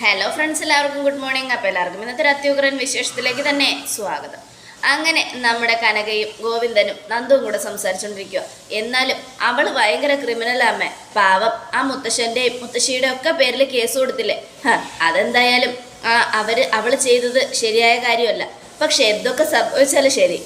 Hello friends എല്ലാവർക്കും good morning അപ്പോൾ എല്ലാവർക്കും ഇന്നത്തെ ഒരു അത്യുഗ്രൻ വിശേഷത്തിലേക്ക് തന്നെ സ്വാഗതം. അങ്ങനെ നമ്മുടെ കനകയും ഗോവിന്ദനും നന്ദുവും കൂടെ സംസാരിച്ചുകൊണ്ടിരിക്കുക എന്നാലും അവൾ ഭയങ്കര ക്രിമിനൽ അമ്മ പാവം ആ മുത്തശ്ശന്റെയും മുത്തശ്ശിയുടെ ഒക്കെ പേരിൽ കേസ് കൊടുത്തില്ലേ? അതെന്തായാലും ആ അവർ അവൾ ചെയ്തത് ശരിയായ കാര്യമല്ല. പക്ഷെ എന്തൊക്കെ സംഭവിച്ചാലും ശരി.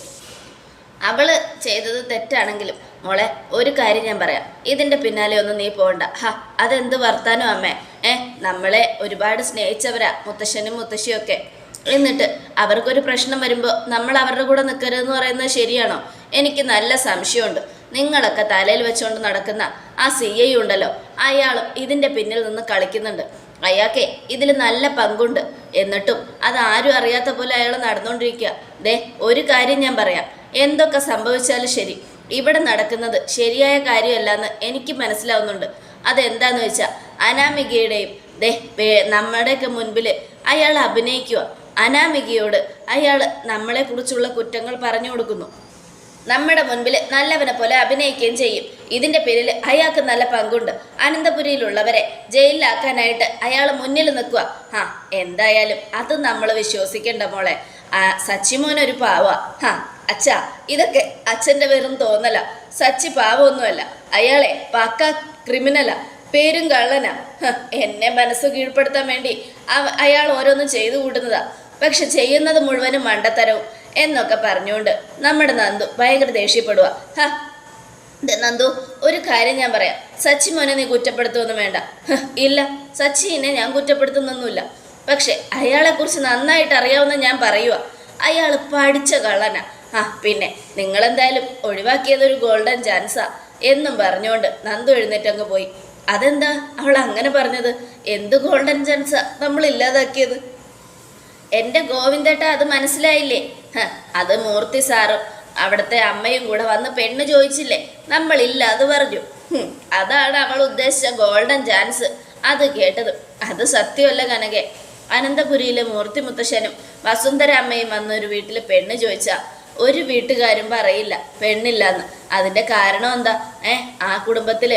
അവൾ ചെയ്തത് തെറ്റാണെങ്കിലും മോളെ ഒരു കാര്യം ഞാൻ പറയാം. ഇതിന്റെ പിന്നാലെ ഒന്നും നീ പോണ്ട ഹാ അതെന്ത് വർത്താനോ അമ്മേ? ഏ നമ്മളെ ഒരുപാട് സ്നേഹിച്ചവരാ മുത്തശ്ശനും മുത്തശ്ശിയൊക്കെ എന്നിട്ട് അവർക്കൊരു പ്രശ്നം വരുമ്പോൾ നമ്മൾ അവരുടെ കൂടെ നിൽക്കരുതെന്ന് പറയുന്നത് ശരിയാണോ? എനിക്ക് നല്ല സംശയമുണ്ട്. നിങ്ങളൊക്കെ തലയിൽ വെച്ചുകൊണ്ട് നടക്കുന്ന ആ സി ഐ ഉണ്ടല്ലോ അയാളും ഇതിന്റെ പിന്നിൽ നിന്ന് കളിക്കുന്നുണ്ട്. അയാൾക്കെ ഇതിൽ നല്ല പങ്കുണ്ട്. എന്നിട്ടും അത് ആരും അറിയാത്ത പോലെ അയാൾ നടന്നുകൊണ്ടിരിക്കുക ദേ ഒരു കാര്യം ഞാൻ പറയാം. എന്തൊക്കെ സംഭവിച്ചാലും ശരി. ഇവിടെ നടക്കുന്നത് ശരിയായ കാര്യമല്ലെന്ന് എനിക്ക് മനസ്സിലാവുന്നുണ്ട്. അതെന്താന്ന് വെച്ചാൽ അനാമികയുടെയും ദേ നമ്മുടെയൊക്കെ മുൻപിൽ അയാൾ അഭിനയിക്കുക അനാമികയോട് അയാൾ നമ്മളെക്കുറിച്ചുള്ള കുറ്റങ്ങൾ പറഞ്ഞു കൊടുക്കുന്നു. നമ്മുടെ മുൻപിൽ നല്ലവനെ പോലെ അഭിനയിക്കുകയും ചെയ്യും. ഇതിന്റെ പേരിൽ അയാൾക്ക് നല്ല പങ്കുണ്ട്. അനന്തപുരിയിലുള്ളവരെ ജയിലിലാക്കാനായിട്ട് അയാൾ മുന്നിൽ നിൽക്കുക ആ എന്തായാലും അത് നമ്മൾ വിശ്വസിക്കേണ്ട മോളെ. ഒരു പാവ. ഹാ. അച്ഛാ ഇതൊക്കെ അച്ഛന്റെ വെറും തോന്നല സച്ചി പാവമൊന്നുമല്ല. അയാളെ പക്ക ക്രിമിനലാ. പേരും കള്ളനാ. എന്നെ മനസ്സ് കീഴ്പ്പെടുത്താൻ വേണ്ടി അയാൾ ഓരോന്നും ചെയ്തു കൂട്ടുന്നതാ. പക്ഷെ ചെയ്യുന്നത് മുഴുവനും മണ്ടത്തരവും എന്നൊക്കെ പറഞ്ഞുകൊണ്ട് നമ്മുടെ നന്ദു ഭയങ്കര ദേഷ്യപ്പെടുക നന്ദു ഒരു കാര്യം ഞാൻ പറയാം. സച്ചി മോനെ നീ കുറ്റപ്പെടുത്തുമെന്ന് വേണ്ട. ഇല്ല സച്ചിനെ ഞാൻ കുറ്റപ്പെടുത്തുന്നൊന്നുമില്ല. പക്ഷെ അയാളെക്കുറിച്ച് നന്നായിട്ട് അറിയാവുന്ന ഞാൻ പറയുക അയാൾ പഠിച്ച കള്ളനാ. ആ പിന്നെ നിങ്ങളെന്തായാലും ഒഴിവാക്കിയത് ഒരു ഗോൾഡൻ ചാൻസാ എന്നും പറഞ്ഞുകൊണ്ട് നന്ദു എഴുന്നേറ്റ് എഴുന്നേറ്റങ്ങ് പോയി. അതെന്താ അവൾ അങ്ങനെ പറഞ്ഞത്? എന്ത് ഗോൾഡൻ ചാൻസാ നമ്മൾ ഇല്ലാതാക്കിയത്? എന്റെ ഗോവിന്ദേട്ട അത് മനസ്സിലായില്ലേ? അത് മൂർത്തി സാറും അവിടുത്തെ അമ്മയും കൂടെ വന്ന് പെണ്ണ് ചോദിച്ചില്ലേ? നമ്മളില്ല അത് പറഞ്ഞു. അതാണ് അവൾ ഉദ്ദേശിച്ച ഗോൾഡൻ ചാൻസ് അത് കേട്ടത് അത് സത്യമല്ല കനകെ. അനന്തപുരിയിലെ മൂർത്തി മുത്തശ്ശനും വസുന്ധര അമ്മയും വന്നൊരു വീട്ടിൽ പെണ്ണ് ചോദിച്ചാ ഒരു വീട്ടുകാരും പറയില്ല. പെണ്ണില്ലെന്ന്. അതിന്റെ കാരണം എന്താ? ഏ ആ കുടുംബത്തിൽ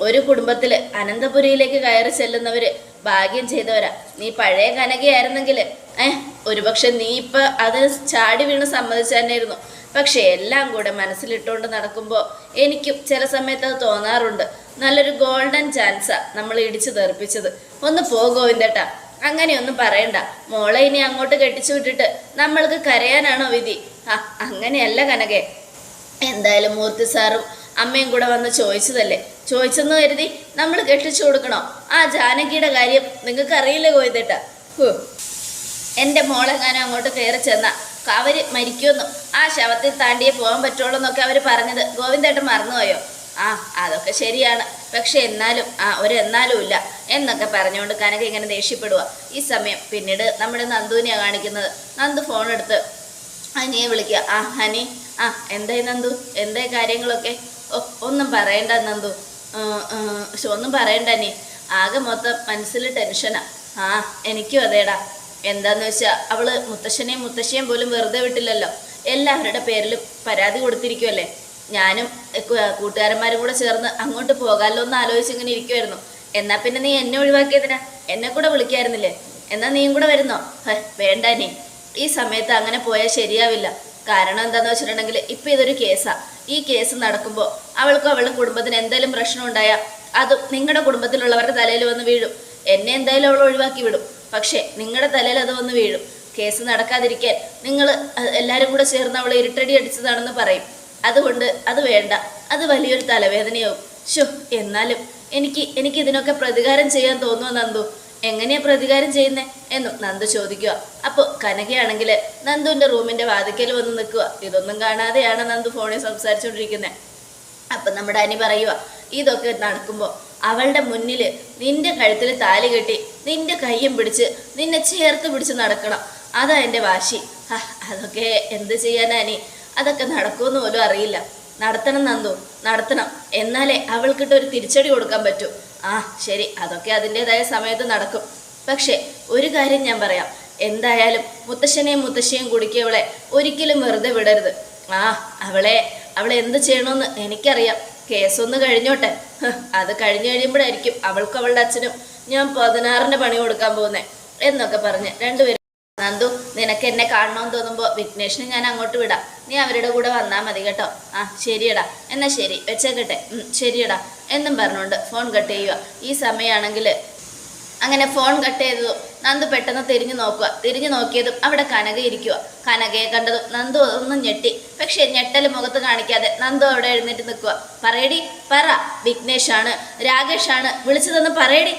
ഒരു കുടുംബത്തിൽ അനന്തപുരിയിലേക്ക് കയറി ചെല്ലുന്നവര് ഭാഗ്യം ചെയ്തവരാ. നീ പഴയ കനകയായിരുന്നെങ്കിൽ ഏഹ് ഒരുപക്ഷെ നീ ഇപ്പൊ അത് ചാടി വീണ് സമ്മതിച്ചു തന്നെയായിരുന്നു. പക്ഷെ എല്ലാം കൂടെ മനസ്സിലിട്ടുകൊണ്ട് നടക്കുമ്പോൾ എനിക്കും ചില സമയത്ത് അത് തോന്നാറുണ്ട്. നല്ലൊരു ഗോൾഡൻ ചാൻസാ നമ്മൾ ഇടിച്ചു തെറിപ്പിച്ചത്. ഒന്ന് പോ ഗോവിന്ദേട്ടാ. അങ്ങനെയൊന്നും പറയണ്ട. മോളെ ഇനി അങ്ങോട്ട് കെട്ടിച്ചു വിട്ടിട്ട് നമ്മൾക്ക് കരയാനാണോ വിധി? അങ്ങനെയല്ല കനകെ. എന്തായാലും മൂർത്തി സാറും അമ്മയും കൂടെ വന്ന് ചോദിച്ചതല്ലേ? ചോദിച്ചെന്ന് കരുതി നമ്മൾ കെട്ടിച്ചു കൊടുക്കണോ? ആ ജാനകിയുടെ കാര്യം നിങ്ങൾക്ക് അറിയില്ല കോയിതേട്ട എന്റെ മോളെങ്ങാനും അങ്ങോട്ട് കയറി ചെന്ന അവർ മരിക്കുമെന്നും ആ ശവത്തിൽ താണ്ടിയെ പോകാൻ പറ്റുള്ളൂ എന്നൊക്കെ അവർ പറഞ്ഞത് ഗോവിന്ദേട്ടൻ മറന്നുപോയോ? ആ അതൊക്കെ ശരിയാണ്. പക്ഷെ എന്നാലും ആ ഒരു എന്നാലും ഇല്ല എന്നൊക്കെ പറഞ്ഞുകൊണ്ട് കനക ഇങ്ങനെ ദേഷ്യപ്പെടുക ഈ സമയം പിന്നീട് നമ്മുടെ നന്ദുവിനെയാണ് കാണിക്കുന്നത്. നന്ദു ഫോൺ എടുത്ത് ഹനിയെ വിളിക്കുക. ആ ഹനി. ആ എന്തായി നന്ദു? എന്തേ കാര്യങ്ങളൊക്കെ? ഓ ഒന്നും പറയണ്ട നന്ദു. പക്ഷെ ഒന്നും പറയണ്ട നീ. ആകെ മൊത്തം മനസ്സിൽ ടെൻഷനാ. ആ എനിക്കും അതേടാ. എന്താന്ന് വെച്ചാൽ അവൾ മുത്തശ്ശനെയും മുത്തശ്ശിയും പോലും വെറുതെ വിട്ടില്ലല്ലോ. എല്ലാവരുടെ പേരിലും പരാതി കൊടുത്തിരിക്കുമല്ലേ ഞാനും കൂട്ടുകാരന്മാരും കൂടെ ചേർന്ന് അങ്ങോട്ട് പോകാമല്ലോ എന്ന് ആലോചിച്ച് ഇങ്ങനെ ഇരിക്കുമായിരുന്നു എന്നാ പിന്നെ നീ എന്നെ ഒഴിവാക്കിയതിനാ? എന്നെ കൂടെ വിളിക്കായിരുന്നില്ലേ? എന്നാ നീയും കൂടെ വരുന്നോ? വേണ്ട നീ. ഈ സമയത്ത് അങ്ങനെ പോയാൽ ശരിയാവില്ല. കാരണം എന്താണെന്ന് വെച്ചിട്ടുണ്ടെങ്കിൽ ഇപ്പൊ ഇതൊരു കേസാണ് ഈ കേസ് നടക്കുമ്പോൾ അവൾക്കും അവളുടെ കുടുംബത്തിന് എന്തെങ്കിലും പ്രശ്നം ഉണ്ടായാൽ അത് നിങ്ങളുടെ കുടുംബത്തിലുള്ളവരുടെ തലയിൽ വന്ന് വീഴും. എന്നെ എന്തായാലും അവൾ ഒഴിവാക്കി വിടും. പക്ഷേ നിങ്ങളുടെ തലയിൽ അത് വന്ന് വീഴും. കേസ് നടക്കാതിരിക്കാൻ നിങ്ങൾ എല്ലാവരും കൂടെ ചേർന്ന് അവളെ ഇരുട്ടടി അടിച്ചതാണെന്ന് പറയും. അതുകൊണ്ട് അത് വേണ്ട. അത് വലിയൊരു തലവേദനയാവും. ഷോ എന്നാലും എനിക്ക് എനിക്ക് ഇതിനൊക്കെ പ്രതികാരം ചെയ്യാൻ തോന്നുമോ നന്ദു? എങ്ങനെയാ പ്രതികാരം ചെയ്യുന്നേ എന്നും നന്ദു ചോദിക്കുക. അപ്പോൾ കനകയാണെങ്കിൽ നന്ദുവിന്റെ റൂമിന്റെ വാതിക്കൽ വന്ന് നിൽക്കുക. ഇതൊന്നും കാണാതെയാണ് നന്ദു ഫോണിൽ സംസാരിച്ചുകൊണ്ടിരിക്കുന്നത് അപ്പൊ നമ്മുടെ അനി പറയുക ഇതൊക്കെ നടക്കുമ്പോൾ അവളുടെ മുന്നിൽ നിന്റെ കഴുത്തിൽ താലി കെട്ടി നിന്റെ കയ്യും പിടിച്ച് നിന്നെ ചേർത്ത് പിടിച്ച് നടക്കണം. അതാ എന്റെ വാശി. അതൊക്കെ എന്ത് ചെയ്യാനാ അനി? അതൊക്കെ നടക്കുമെന്ന് പോലും അറിയില്ല. നടത്തണം നന്ദു നടത്തണം. എന്നാലേ അവൾക്കിട്ട് ഒരു തിരിച്ചടി കൊടുക്കാൻ പറ്റൂ. ആ ശരി. അതൊക്കെ അതിന്റെതായ സമയത്ത് നടക്കും. പക്ഷേ ഒരു കാര്യം ഞാൻ പറയാം. എന്തായാലും മുത്തശ്ശനെയും മുത്തശ്ശിയും കുടിക്കിയവളെ ഒരിക്കലും വെറുതെ വിടരുത്. ആ അവളെ അവളെ എന്ത് ചെയ്യണമെന്ന് എനിക്കറിയാം. കേസൊന്ന് കഴിഞ്ഞോട്ടെ. അത് കഴിഞ്ഞു കഴിയുമ്പോഴായിരിക്കും അവൾക്കും അവളുടെ അച്ഛനും ഞാൻ പതിനാറിന് പണി കൊടുക്കാൻ പോകുന്നേ എന്നൊക്കെ പറഞ്ഞ് രണ്ടുപേരും നന്ദു നിനക്ക് എന്നെ കാണണമെന്ന് തോന്നുമ്പോൾ വിഘ്നേഷിനെ ഞാൻ അങ്ങോട്ട് വിടാം. നീ അവരുടെ കൂടെ വന്നാൽ മതി കേട്ടോ. ആ ശരിയടാ. എന്നാ ശരി വെച്ചേക്കട്ടെ. ശരിയടാ. എന്നും പറഞ്ഞുകൊണ്ട് ഫോൺ കട്ട് ചെയ്യുക ഈ സമയമാണെങ്കിൽ അങ്ങനെ ഫോൺ കട്ട് ചെയ്തതും നന്ദു പെട്ടെന്ന് തിരിഞ്ഞു നോക്കുക. തിരിഞ്ഞു നോക്കിയതും അവിടെ കനക ഇരിക്കുക കനകയെ കണ്ടതും നന്ദു ഒന്നും ഞെട്ടി. പക്ഷെ ഞെട്ടൽ മുഖത്ത് കാണിക്കാതെ നന്ദു അവിടെ എഴുന്നേറ്റ് നിൽക്കുക പറയടി പറ. വിഘ്നേഷാണ് രാകേഷാണ്. വിളിച്ചതെന്ന് പറയടി.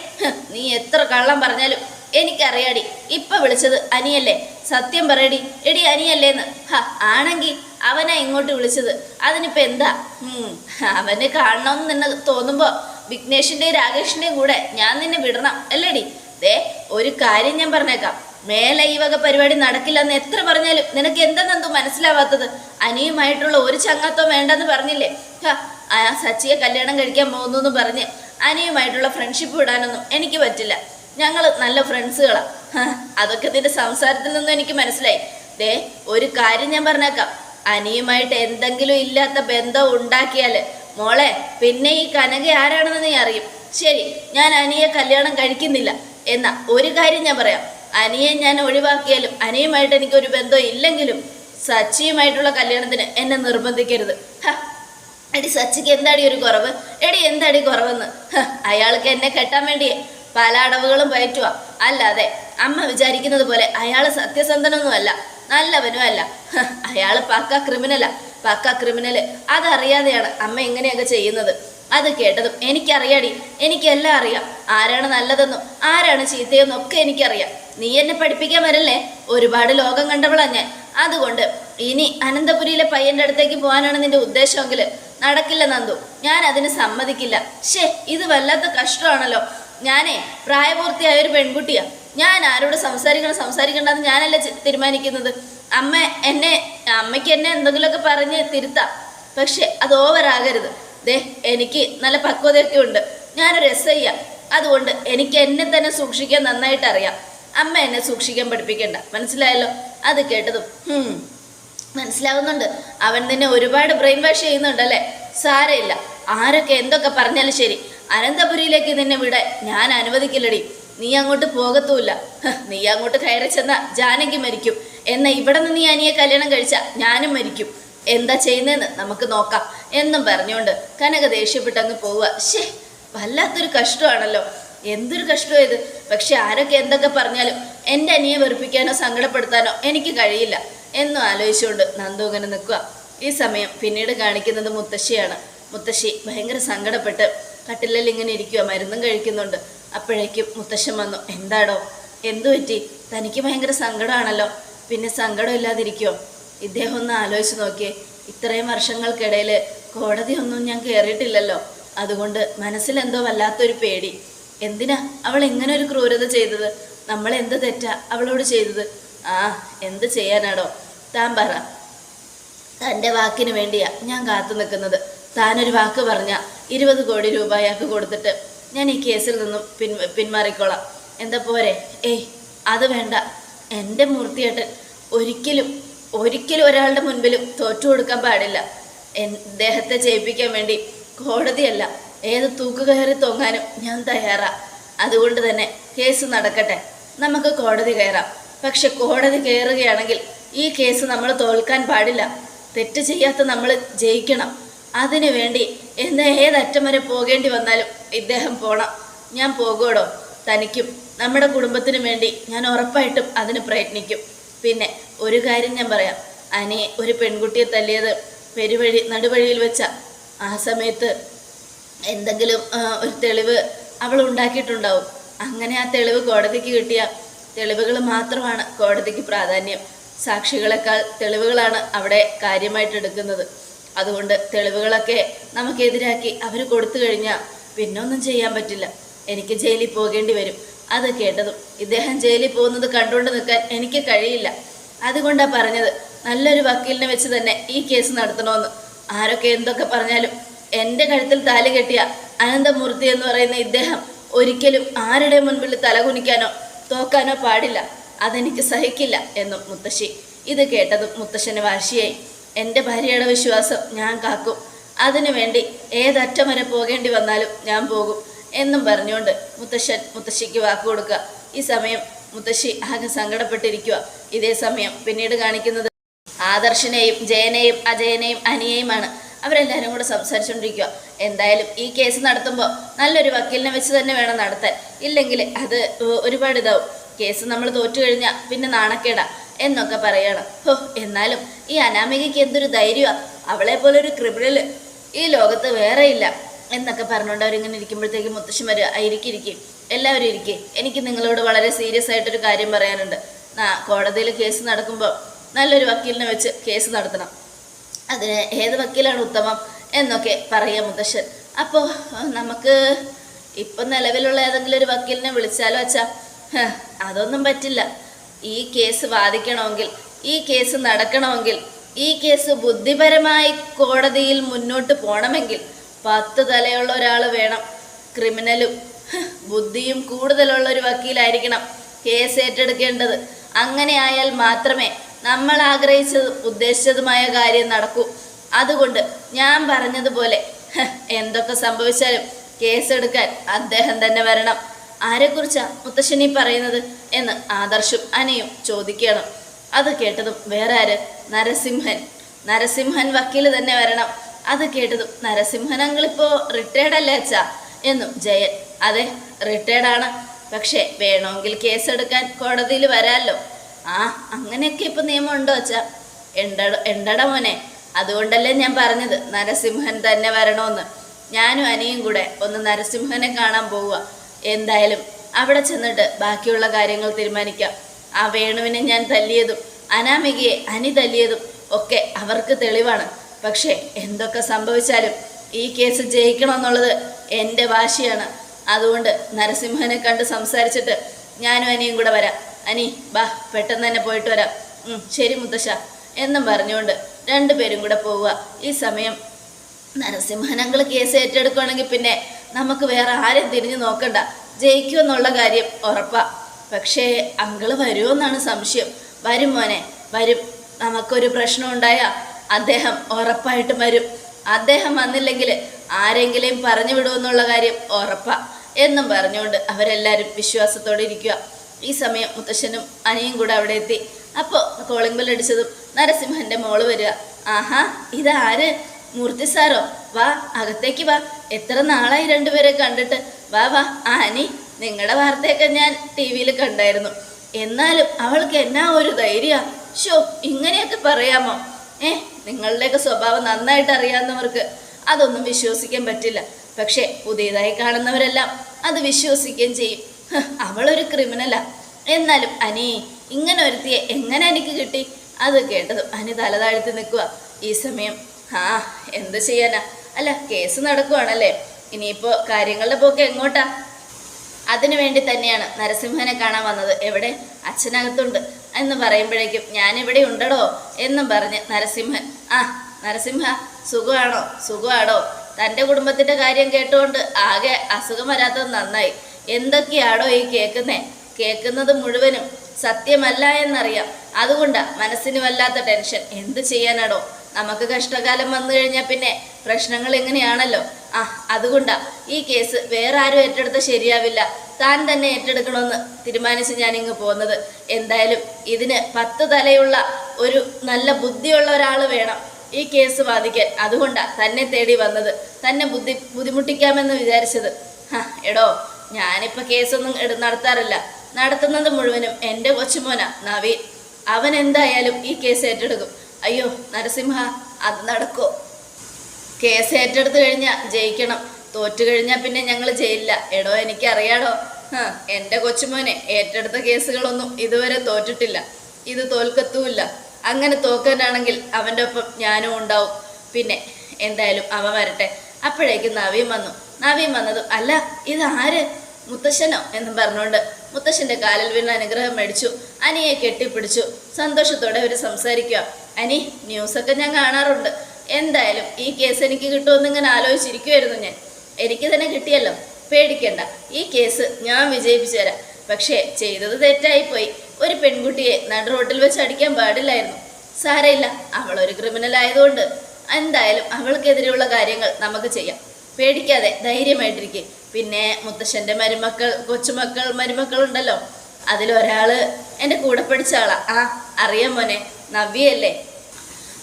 നീ എത്ര കള്ളം പറഞ്ഞാലും എനിക്കറിയാടി. ഇപ്പൊ വിളിച്ചത് അനിയല്ലേ? സത്യം പറയടി. എടി അനിയല്ലേന്ന്. ഹ ആണെങ്കി അവനാ ഇങ്ങോട്ട് വിളിച്ചത്. അതിനിപ്പോ എന്താ? അവന് കാണണമെന്ന് നിന്നെ തോന്നുമ്പോ വിഘ്നേഷിന്റെയും രാകേഷിന്റെയും കൂടെ ഞാൻ നിന്നെ വിടണം അല്ലേടി? ദേ ഒരു കാര്യം ഞാൻ പറഞ്ഞേക്കാം. മേലെ ഈ വക പരിപാടി നടക്കില്ലെന്ന് എത്ര പറഞ്ഞാലും നിനക്ക് എന്തെന്നെന്തോ മനസ്സിലാവാത്തത്? അനിയുമായിട്ടുള്ള ഒരു ചങ്ങാത്തം വേണ്ടെന്ന് പറഞ്ഞില്ലേ? ആ സച്ചിയെ കല്യാണം കഴിക്കാൻ പോകുന്നു എന്ന് പറഞ്ഞ് അനിയുമായിട്ടുള്ള ഫ്രണ്ട്ഷിപ്പ് വിടാനൊന്നും എനിക്ക് പറ്റില്ല. ഞങ്ങൾ നല്ല ഫ്രണ്ട്സുകളാണ് അതൊക്കെ നിന്റെ സംസാരത്തിൽ നിന്നും എനിക്ക് മനസ്സിലായി. ദേ ഒരു കാര്യം ഞാൻ പറഞ്ഞേക്കാം. അനിയുമായിട്ട് എന്തെങ്കിലും ഇല്ലാത്ത ബന്ധം ഉണ്ടാക്കിയാൽ മോളെ പിന്നെ ഈ കനക ആരാണെന്ന് നീ അറിയും. ശരി ഞാൻ അനിയെ കല്യാണം കഴിക്കുന്നില്ല. എന്നാ ഒരു കാര്യം ഞാൻ പറയാം. അനിയെ ഞാൻ ഒഴിവാക്കിയാലും അനിയുമായിട്ട് എനിക്ക് ഒരു ബന്ധം ഇല്ലെങ്കിലും സച്ചിയുമായിട്ടുള്ള കല്യാണത്തിന് എന്നെ നിർബന്ധിക്കരുത്. എടി സച്ചിക്ക് എന്താടി ഒരു കുറവ്? എടി എന്താടി കുറവെന്ന്? അയാൾക്ക് എന്നെ കെട്ടാൻ വേണ്ടിയേ പല അടവുകളും പയറ്റുക. അല്ലാതെ അമ്മ വിചാരിക്കുന്നത് പോലെ അയാൾ സത്യസന്ധനൊന്നുമല്ല നല്ലവനും അല്ല അയാൾ പക്ക ക്രിമിനലാ. പക്ക ക്രിമിനൽ. അതറിയാതെയാണ് അമ്മ ഇങ്ങനെയൊക്കെ ചെയ്യുന്നത്. അത് കേട്ടതും എനിക്കറിയാടി. എനിക്കെല്ലാം അറിയാം. ആരാണ് നല്ലതെന്നും ആരാണ് ചീത്തയെന്നും ഒക്കെ എനിക്കറിയാം. നീ എന്നെ പഠിപ്പിക്കാൻ വരല്ലേ? ഒരുപാട് ലോകം കണ്ടവളാ ഞാൻ. അതുകൊണ്ട് ഇനി അനന്തപുരിയിലെ പയ്യന്റെ അടുത്തേക്ക് പോകാനാണ് നിന്റെ ഉദ്ദേശമെങ്കിൽ നടക്കില്ല നന്ദു. ഞാൻ അതിന് സമ്മതിക്കില്ല. ഷേ ഇത് വല്ലാത്ത കഷ്ടമാണല്ലോ. ഞാനേ പ്രായപൂർത്തിയായ ഒരു പെൺകുട്ടിയാണ് ഞാൻ ആരോട് സംസാരിക്കണം സംസാരിക്കണ്ടെന്ന് ഞാനല്ല തീരുമാനിക്കുന്നത്. അമ്മ എന്നെ അമ്മയ്ക്ക് എന്നെ എന്തെങ്കിലുമൊക്കെ പറഞ്ഞ് തിരുത്താം. പക്ഷെ അത് ഓവറാകരുത് ദേ എനിക്ക് നല്ല പക്വതയൊക്കെ ഉണ്ട്. ഞാനൊരു എസ് ഐ അതുകൊണ്ട് എനിക്ക് എന്നെ തന്നെ സൂക്ഷിക്കാൻ നന്നായിട്ട് അറിയാം. അമ്മ എന്നെ സൂക്ഷിക്കാൻ പഠിപ്പിക്കണ്ട. മനസ്സിലായല്ലോ? അത് കേട്ടതും മനസ്സിലാവുന്നുണ്ട്. അവൻ തന്നെ ഒരുപാട് ബ്രെയിൻ വാഷ് ചെയ്യുന്നുണ്ടല്ലേ? സാരമില്ല. ആരൊക്കെ എന്തൊക്കെ പറഞ്ഞാലും ശരി. അനന്തപുരിയിലേക്ക് നിന്നെ വിടാൻ ഞാൻ അനുവദിക്കില്ലടി. നീ അങ്ങോട്ട് പോകത്തുമില്ല. നീ അങ്ങോട്ട് കയറി ചെന്ന ജാനകി മരിക്കും. എന്നാ ഇവിടെ നിന്ന് നീ അനിയെ കല്യാണം കഴിച്ച ഞാനും മരിക്കും. എന്താ ചെയ്യുന്നതെന്ന് നമുക്ക് നോക്കാം. എന്നും പറഞ്ഞുകൊണ്ട് കനക ദേഷ്യപ്പെട്ടങ്ങ് പോവുക. ശേ വല്ലാത്തൊരു കഷ്ടമാണല്ലോ. എന്തൊരു കഷ്ടമായത് പക്ഷെ ആരൊക്കെ എന്തൊക്കെ പറഞ്ഞാലും എന്റെ അനിയെ വെറുപ്പിക്കാനോ സങ്കടപ്പെടുത്താനോ എനിക്ക് കഴിയില്ല. എന്നും ആലോചിച്ചുകൊണ്ട് നന്ദു ഇങ്ങനെ നിൽക്കുക. ഈ സമയം പിന്നീട് കാണിക്കുന്നത് മുത്തശ്ശിയാണ്. മുത്തശ്ശി ഭയങ്കര സങ്കടപ്പെട്ട് കട്ടിലിൽ ഇങ്ങനെ ഇരിക്കുക മരുന്നും കഴിക്കുന്നുണ്ട്. അപ്പോഴേക്കും മുത്തശ്ശൻ വന്നു എന്താടോ? എന്തു പറ്റി? തനിക്ക് ഭയങ്കര സങ്കടമാണല്ലോ. പിന്നെ സങ്കടം ഇല്ലാതിരിക്കുമോ ഇദ്ദേഹം ഒന്ന് ആലോചിച്ച് നോക്കിയേ. ഇത്രയും വർഷങ്ങൾക്കിടയിൽ കോടതിയൊന്നും ഞാൻ കയറിയിട്ടില്ലല്ലോ അതുകൊണ്ട് മനസ്സിലെന്തോ വല്ലാത്തൊരു പേടി. എന്തിനാ അവൾ ഇങ്ങനെ ഒരു ക്രൂരത ചെയ്തത്? നമ്മൾ എന്ത് തെറ്റാ അവളോട് ചെയ്തത്? ആ എന്ത് ചെയ്യാനാടോ? താൻ പറ. തന്റെ വാക്കിന് വേണ്ടിയാ ഞാൻ കാത്തു നിൽക്കുന്നത്. താനൊരു വാക്ക് പറഞ്ഞ ഇരുപത് കോടി രൂപ അയാൾക്ക് കൊടുത്തിട്ട് ഞാൻ ഈ കേസിൽ നിന്നും പിൻ പിന്മാറിക്കോളാം. എന്താ പോരെ? ഏയ് അത് വേണ്ട. എന്റെ മൂർത്തിയേട്ടൻ ഒരിക്കലും ഒരിക്കലും ഒരാളുടെ മുൻപിലും തോറ്റു കൊടുക്കാൻ പാടില്ല. ദേഹത്തെ ജയിപ്പിക്കാൻ വേണ്ടി കോടതിയല്ല ഏത് തൂക്കുകയറി തൊങ്ങാനും ഞാൻ തയ്യാറാ. അതുകൊണ്ട് തന്നെ കേസ് നടക്കട്ടെ. നമുക്ക് കോടതി കയറാം. പക്ഷെ കോടതി കയറുകയാണെങ്കിൽ ഈ കേസ് നമ്മൾ തോൽക്കാൻ പാടില്ല. തെറ്റ് ചെയ്യാത്ത നമ്മൾ ജയിക്കണം. അതിനു വേണ്ടി എന്ന് ഏതറ്റം വരെ പോകേണ്ടി വന്നാലും ഇദ്ദേഹം പോണം. ഞാൻ പോകുമോ തനിക്കും. നമ്മുടെ കുടുംബത്തിനു വേണ്ടി ഞാൻ ഉറപ്പായിട്ടും അതിന് പ്രയത്നിക്കും. പിന്നെ ഒരു കാര്യം ഞാൻ പറയാം. അനിയെ ഒരു പെൺകുട്ടിയെ തല്ലിയത് പെരുവഴി നടുവഴിയിൽ വെച്ച ആ സമയത്ത് എന്തെങ്കിലും ഒരു തെളിവ് അവൾ ഉണ്ടാക്കിയിട്ടുണ്ടാവും. അങ്ങനെ ആ തെളിവ് കോടതിക്ക് കിട്ടിയ തെളിവുകൾ മാത്രമാണ് കോടതിക്ക് പ്രാധാന്യം. സാക്ഷികളെക്കാൾ തെളിവുകളാണ് അവിടെ കാര്യമായിട്ട് എടുക്കുന്നത്. അതുകൊണ്ട് തെളിവുകളൊക്കെ നമുക്കെതിരാക്കി അവർ കൊടുത്തു കഴിഞ്ഞാൽ പിന്നൊന്നും ചെയ്യാൻ പറ്റില്ല. എനിക്ക് ജയിലിൽ പോകേണ്ടി വരും. അത് കേട്ടതും ഇദ്ദേഹം ജയിലിൽ പോകുന്നത് കണ്ടുകൊണ്ട് നിൽക്കാൻ എനിക്ക് കഴിയില്ല. അതുകൊണ്ടാണ് പറഞ്ഞത് നല്ലൊരു വക്കീലിനെ വെച്ച് തന്നെ ഈ കേസ് നടത്തണമെന്ന് ആരൊക്കെ എന്തൊക്കെ പറഞ്ഞാലും എന്റെ കഴുത്തിൽ താലി കെട്ടിയ അനന്തമൂർത്തി എന്ന് പറയുന്ന ഇദ്ദേഹം ഒരിക്കലും ആരുടെ മുൻപിൽ തലകുനിക്കാനോ തോക്കാനോ പാടില്ല. അതെനിക്ക് സഹിക്കില്ല എന്നും മുത്തശ്ശി. ഇത് കേട്ടതും മുത്തശ്ശന് വാശിയായി. എന്റെ ഭാര്യയുടെ വിശ്വാസം ഞാൻ കാക്കും. അതിനുവേണ്ടി ഏതറ്റം വരെ പോകേണ്ടി വന്നാലും ഞാൻ പോകും എന്നും പറഞ്ഞുകൊണ്ട് മുത്തശ്ശൻ മുത്തശ്ശിക്ക് വാക്ക് കൊടുക്കുക. ഈ സമയം മുത്തശ്ശി ആകെ സങ്കടപ്പെട്ടിരിക്കുക. ഇതേ സമയം പിന്നീട് കാണിക്കുന്നത് ആദർശിനെയും ജയനെയും അജയനെയും അനിയെയുമാണ്. അവരെല്ലാവരും കൂടെ സംസാരിച്ചുകൊണ്ടിരിക്കുക. എന്തായാലും ഈ കേസ് നടത്തുമ്പോൾ നല്ലൊരു വക്കീലിനെ വെച്ച് തന്നെ വേണം നടത്താൻ. ഇല്ലെങ്കിൽ അത് ഒരുപാട് ഇതാവും. കേസ് നമ്മൾ തോറ്റു കഴിഞ്ഞാൽ പിന്നെ നാണക്കേടാ എന്നൊക്കെ പറയണം. ഹോ എന്നാലും ഈ അനാമികയ്ക്ക് എന്തൊരു ധൈര്യമാണ് അവളെ പോലെ ഒരു ക്രിമിനൽ ഈ ലോകത്ത് വേറെ ഇല്ല എന്നൊക്കെ പറഞ്ഞുകൊണ്ട് അവരിങ്ങനെ ഇരിക്കുമ്പോഴത്തേക്ക് മുത്തശ്ശിമാർ ഇരിക്കിരിക്കും എല്ലാവരും ഇരിക്കേ. എനിക്ക് നിങ്ങളോട് വളരെ സീരിയസ് ആയിട്ടൊരു കാര്യം പറയാനുണ്ട്. കോടതിയിൽ കേസ് നടക്കുമ്പോൾ നല്ലൊരു വക്കീലിനെ വെച്ച് കേസ് നടത്തണം. അതിന് ഏത് വക്കീലാണ് ഉത്തമം എന്നൊക്കെ പറയാം മുത്തശ്ശൻ. അപ്പോൾ നമുക്ക് ഇപ്പം നിലവിലുള്ള ഏതെങ്കിലും ഒരു വക്കീലിനെ വിളിച്ചാലോ അച്ഛാ? അതൊന്നും പറ്റില്ല. ഈ കേസ് വാദിക്കണമെങ്കിൽ ഈ കേസ് നടക്കണമെങ്കിൽ ഈ കേസ് ബുദ്ധിപരമായി കോടതിയിൽ മുന്നോട്ട് പോകണമെങ്കിൽ പത്ത് തലയുള്ള ഒരാൾ വേണം. ക്രിമിനലും ബുദ്ധിയും കൂടുതലുള്ള ഒരു വക്കീലായിരിക്കണം കേസ് ഏറ്റെടുക്കേണ്ടത്. അങ്ങനെ ആയാൽ മാത്രമേ നമ്മൾ ആഗ്രഹിച്ചതും ഉദ്ദേശിച്ചതുമായ കാര്യം നടക്കൂ. അതുകൊണ്ട് ഞാൻ പറഞ്ഞതുപോലെ എന്തൊക്കെ സംഭവിച്ചാലും കേസെടുക്കാൻ അദ്ദേഹം തന്നെ വരണം. ആരെക്കുറിച്ചാ മുത്തശ്ശനി പറയുന്നത് എന്ന് ആദർശും അനയും ചോദിക്കണം. അത് കേട്ടതും വേറെ ആര് നരസിംഹൻ. നരസിംഹൻ വക്കീൽ തന്നെ വരണം. അത് കേട്ടതും നരസിംഹൻ അങ്ങളിപ്പോ റിട്ടയർഡ് അല്ലേ അച്ഛാ? എന്നും ജയൻ. അതെ റിട്ടയർഡ് ആണ്. പക്ഷേ വേണമെങ്കിൽ കേസെടുക്കാൻ കോടതിയിൽ വരാമല്ലോ ആ അങ്ങനെയൊക്കെ ഇപ്പൊ നിയമം ഉണ്ടോ അച്ഛാ? എണ്ടട എണ്ടട മോനെ. അതുകൊണ്ടല്ലേ ഞാൻ പറഞ്ഞത് നരസിംഹൻ തന്നെ വരണമെന്ന്. ഞാനും അനിയും കൂടെ ഒന്ന് നരസിംഹനെ കാണാൻ പോവുക. എന്തായാലും അവിടെ ചെന്നിട്ട് ബാക്കിയുള്ള കാര്യങ്ങൾ തീരുമാനിക്കാം. ആ വേണുവിനെ ഞാൻ തല്ലിയതും അനാമികയെ അനി തല്ലിയതും ഒക്കെ അവർക്ക് തെളിവാണ്. പക്ഷേ എന്തൊക്കെ സംഭവിച്ചാലും ഈ കേസ് ജയിക്കണമെന്നുള്ളത് എന്റെ വാശിയാണ്. അതുകൊണ്ട് നരസിംഹനെ കണ്ട് സംസാരിച്ചിട്ട് ഞാനും അനിയും കൂടെ വരാം. അനി ബാ പെട്ടെന്ന് തന്നെ പോയിട്ട് വരാം. ശരി മുത്തശ്ശ. എന്നും പറഞ്ഞുകൊണ്ട് രണ്ടുപേരും കൂടെ പോവുക. ഈ സമയം നരസിംഹനങ്ങൾ കേസ് ഏറ്റെടുക്കുകയാണെങ്കിൽ പിന്നെ നമുക്ക് വേറെ ആരും തിരിഞ്ഞു നോക്കണ്ട. ജയിക്കുമെന്നുള്ള കാര്യം ഉറപ്പാ. പക്ഷേ അങ്കിൾ വരുമെന്നാണ് സംശയം. വരും മോനെ വരും. നമുക്കൊരു പ്രശ്നം ഉണ്ടായ അദ്ദേഹം ഉറപ്പായിട്ടും വരും. അദ്ദേഹം വന്നില്ലെങ്കിൽ ആരെങ്കിലും പറഞ്ഞു വിടുമെന്നുള്ള കാര്യം ഉറപ്പാ എന്നും പറഞ്ഞുകൊണ്ട് അവരെല്ലാവരും വിശ്വാസത്തോടെ ഇരിക്കുക ഈ സമയം മുത്തശ്ശനും അനിയും കൂടെ അവിടെ എത്തി. അപ്പോൾ കോളിംഗ് ബെൽ അടിച്ചതും നരസിംഹന്റെ മോൾ വരിക. ആഹാ ഇതാര്? മൂർത്തി സാറോ വാ അകത്തേക്ക് വാ. എത്ര നാളായി രണ്ടുപേരെ കണ്ടിട്ട്. വാ വാ ആനി നിങ്ങളുടെ വാർത്തയൊക്കെ ഞാൻ ടി വിയിൽ കണ്ടായിരുന്നു. എന്നാലും അവൾക്ക് എന്നാ ഒരു ധൈര്യ? ഷോ ഇങ്ങനെയൊക്കെ പറയാമോ? ഏ നിങ്ങളുടെയൊക്കെ സ്വഭാവം നന്നായിട്ട് അറിയാവുന്നവർക്ക് അതൊന്നും വിശ്വസിക്കാൻ പറ്റില്ല. പക്ഷേ പുതിയതായി കാണുന്നവരെല്ലാം അത് വിശ്വസിക്കുകയും ചെയ്യും. അവളൊരു ക്രിമിനലാ. എന്നാലും അനി ഇങ്ങനെ ഒരുത്തിയെ എങ്ങനെ എനിക്ക് കിട്ടി? അത് കേട്ടതും അനി തലതാഴ്ത്തി നിൽക്കുക ഈ സമയം ആ എന്ത് ചെയ്യാനാ? അല്ല കേസ് നടക്കുവാണല്ലേ. ഇനിയിപ്പോ കാര്യങ്ങളുടെ പോക്ക് എങ്ങോട്ടാ? അതിനു വേണ്ടി തന്നെയാണ് നരസിംഹനെ കാണാൻ വന്നത്. എവിടെ? അച്ഛനകത്തുണ്ട്. എന്ന് പറയുമ്പോഴേക്കും ഞാൻ ഇവിടെ ഉണ്ടടോ എന്നും പറഞ്ഞ് നരസിംഹൻ ആ നരസിംഹ സുഖമാണോ? സുഖമാണോ തന്റെ കുടുംബത്തിന്റെ കാര്യം കേട്ടുകൊണ്ട് ആകെ അസുഖം വരാത്തത് നന്നായി. എന്തൊക്കെയാണോ ഈ കേൾക്കുന്നേ? കേൾക്കുന്നത് മുഴുവനും സത്യമല്ല എന്നറിയാം. അതുകൊണ്ടാ മനസ്സിന് വല്ലാത്ത ടെൻഷൻ. എന്ത് ചെയ്യാനാടോ? നമുക്ക് കഷ്ടകാലം വന്നു കഴിഞ്ഞാൽ പിന്നെ പ്രശ്നങ്ങൾ എങ്ങനെയാണല്ലോ? ആ അതുകൊണ്ടാ. ഈ കേസ് വേറെ ആരും ഏറ്റെടുത്ത ശരിയാവില്ല. താൻ തന്നെ ഏറ്റെടുക്കണമെന്ന് തീരുമാനിച്ച് ഞാൻ ഇങ്ങ് പോകുന്നത് എന്തായാലും ഇതിന് പത്ത് തലയുള്ള ഒരു നല്ല ബുദ്ധിയുള്ള ഒരാൾ വേണം ഈ കേസ് വാദിക്കാൻ. അതുകൊണ്ടാ തന്നെ തേടി വന്നത്. തന്നെ ബുദ്ധി ബുദ്ധിമുട്ടിക്കാമെന്ന് വിചാരിച്ചത്. എടോ ഞാനിപ്പോൾ കേസൊന്നും നടത്താറില്ല. നടത്തുന്നത് മുഴുവനും എന്റെ കൊച്ചുമോനാ നവീൻ. അവൻ എന്തായാലും ഈ കേസ് ഏറ്റെടുക്കും. അയ്യോ നരസിംഹ അത് നടക്കോ. കേസ് ഏറ്റെടുത്ത് കഴിഞ്ഞാൽ ജയിക്കണം. തോറ്റു കഴിഞ്ഞാൽ പിന്നെ ഞങ്ങൾ ജയിലില്ല എടോ എനിക്കറിയാടോ? എന്റെ കൊച്ചുമോനെ ഏറ്റെടുത്ത കേസുകളൊന്നും ഇതുവരെ തോറ്റിട്ടില്ല. ഇത് തോൽക്കത്തുമില്ല അങ്ങനെ തോക്കാനാണെങ്കിൽ അവന്റെ ഒപ്പം ഞാനും ഉണ്ടാവും. പിന്നെ എന്തായാലും അവ വരട്ടെ. അപ്പോഴേക്കും നവീൻ വന്നു. നവീൻ വന്നതും അല്ല ഇത് ആര്? മുത്തശ്ശനോ? എന്നും പറഞ്ഞുകൊണ്ട് മുത്തശ്ശന്റെ കാലിൽ വീണ് അനുഗ്രഹം മേടിച്ചു. അനിയെ കെട്ടിപ്പിടിച്ചു. സന്തോഷത്തോടെ അവർ സംസാരിക്കുക. അനി ന്യൂസൊക്കെ ഞാൻ കാണാറുണ്ട്. എന്തായാലും ഈ കേസ് എനിക്ക് കിട്ടുമെന്ന് ഇങ്ങനെ ആലോചിച്ചിരിക്കുമായിരുന്നു ഞാൻ. എനിക്ക് തന്നെ കിട്ടിയല്ലോ. പേടിക്കണ്ട. ഈ കേസ് ഞാൻ വിജയിപ്പിച്ചു തരാം. പക്ഷേ ചെയ്തത് തെറ്റായിപ്പോയി. ഒരു പെൺകുട്ടിയെ നടു റോട്ടിൽ വെച്ച് അടിക്കാൻ പാടില്ലായിരുന്നു. സാരയില്ല അവൾ ഒരു ക്രിമിനൽ ആയതുകൊണ്ട്. എന്തായാലും അവൾക്കെതിരെയുള്ള കാര്യങ്ങൾ നമുക്ക് ചെയ്യാം. പേടിക്കാതെ ധൈര്യമായിട്ടിരിക്കെ. പിന്നെ മുത്തശ്ശന്റെ മരുമക്കൾ കൊച്ചുമക്കൾ മരുമക്കളുണ്ടല്ലോ. അതിലൊരാൾ എന്റെ കൂടെ പഠിച്ച ആളാ. ആ അറിയാം മോനെ. നവ്യയല്ലേ?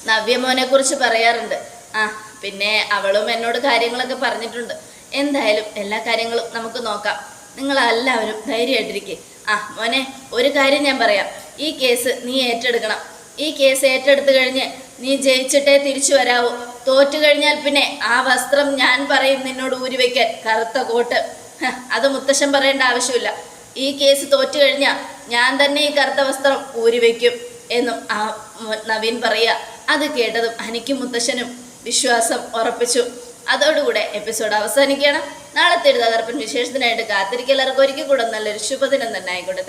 നവ്യ മോനെ കുറിച്ച് പറയാറുണ്ട്. ആ പിന്നെ അവളും എന്നോട് കാര്യങ്ങളൊക്കെ പറഞ്ഞിട്ടുണ്ട്. എന്തായാലും എല്ലാ കാര്യങ്ങളും നമുക്ക് നോക്കാം. നിങ്ങൾ എല്ലാവരും ധൈര്യമായിട്ടിരിക്കേ. ആ മോനെ ഒരു കാര്യം ഞാൻ പറയാം. ഈ കേസ് നീ ഏറ്റെടുക്കണം. ഈ കേസ് ഏറ്റെടുത്തു കഴിഞ്ഞ് നീ ജയിച്ചിട്ടേ തിരിച്ചു വരാവൂ. തോറ്റു കഴിഞ്ഞാൽ പിന്നെ ആ വസ്ത്രം ഞാൻ പറയും നിന്നോട് ഊരിവെക്കാൻ കറുത്ത കോട്ട്. അത് മുത്തശ്ശൻ പറയേണ്ട ആവശ്യമില്ല. ഈ കേസ് തോറ്റു കഴിഞ്ഞാൽ ഞാൻ തന്നെ ഈ കറുത്ത വസ്ത്രം ഊരി വെക്കും. എന്നും ആ നവീൻ പറയുക. അത് കേട്ടതും അനിക്കും മുത്തശ്ശനും വിശ്വാസം ഉറപ്പിച്ചു. അതോടുകൂടെ എപ്പിസോഡ് അവസാനിക്കുകയാണ്. നാളത്തെ ഒരു തകർപ്പൻ വിശേഷത്തിനായിട്ട് കാത്തിരിക്കൽ. എല്ലാവർക്കും ഒരിക്കൽ കൂടെ നല്ലൊരു ശുഭദിനം തന്നെ ആയിക്കോട്ടെ.